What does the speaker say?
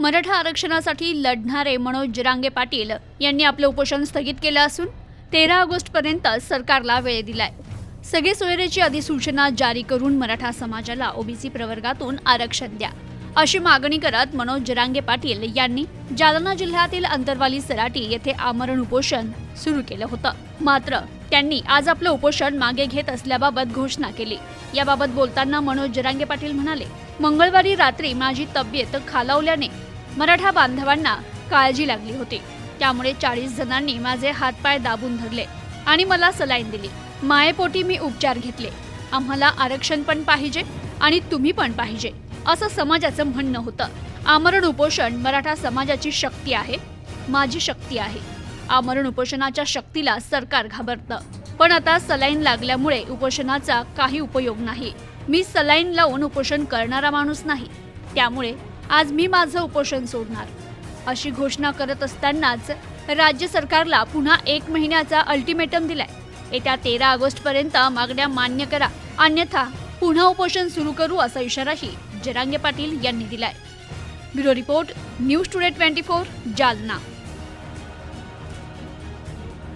मराठा आरक्षणासाठी लढणारे मनोज जरांगे पाटील यांनी आपलं उपोषण स्थगित केलं असून तेरा ऑगस्टपर्यंत सरकारला वेळ दिलाय. सगळे सोयरेची अधिसूचना जारी करून मराठा समाजाला ओबीसी प्रवर्गातून आरक्षण द्या. अशी मागणी करत मनोज जरांगे पाटील यांनी जालना जिल्ह्यातील अंतरवाली सराटी येथे आमरण उपोषण सुरू केलं होतं. मात्र त्यांनी आज आपलं उपोषण मागे घेत असल्याबाबत घोषणा केली. याबाबत बोलताना मनोज जरांगे पाटील म्हणाले मंगळवारी रात्री माझी तब्येत खालावल्याने मराठा बांधवांना काळजी लागली होती. त्यामुळे चाळीस जणांनी माझे हातपाय दाबून धरले आणि मला सलाईन दिली. मायेपोटी मी उपचार घेतले. आम्हाला आरक्षण पण पाहिजे आणि तुम्ही पण पाहिजे असं समाजाचं म्हणणं होतं. आमरण उपोषण मराठा समाजाची शक्ती आहे माझी शक्ती आहे. आमरण उपोषणाच्या शक्तीला सरकार घाबरतं. पण आता सलाईन लागल्यामुळे उपोषणाचा काही उपयोग नाही. मी सलाईन लावून उपोषण करणारा माणूस नाही. त्यामुळे आज मी माझं उपोषण सोडणार. अशी घोषणा करत असतानाच राज्य सरकारला पुन्हा एक महिन्याचा अल्टिमेटम दिलाय. येत्या तेरा ऑगस्टपर्यंत मागण्या मान्य करा. अन्यथा पुन्हा उपोषण सुरू करू असा इशाराही जरांगे पाटील यांनी दिलाय. Bureau report news today twenty four Jalna.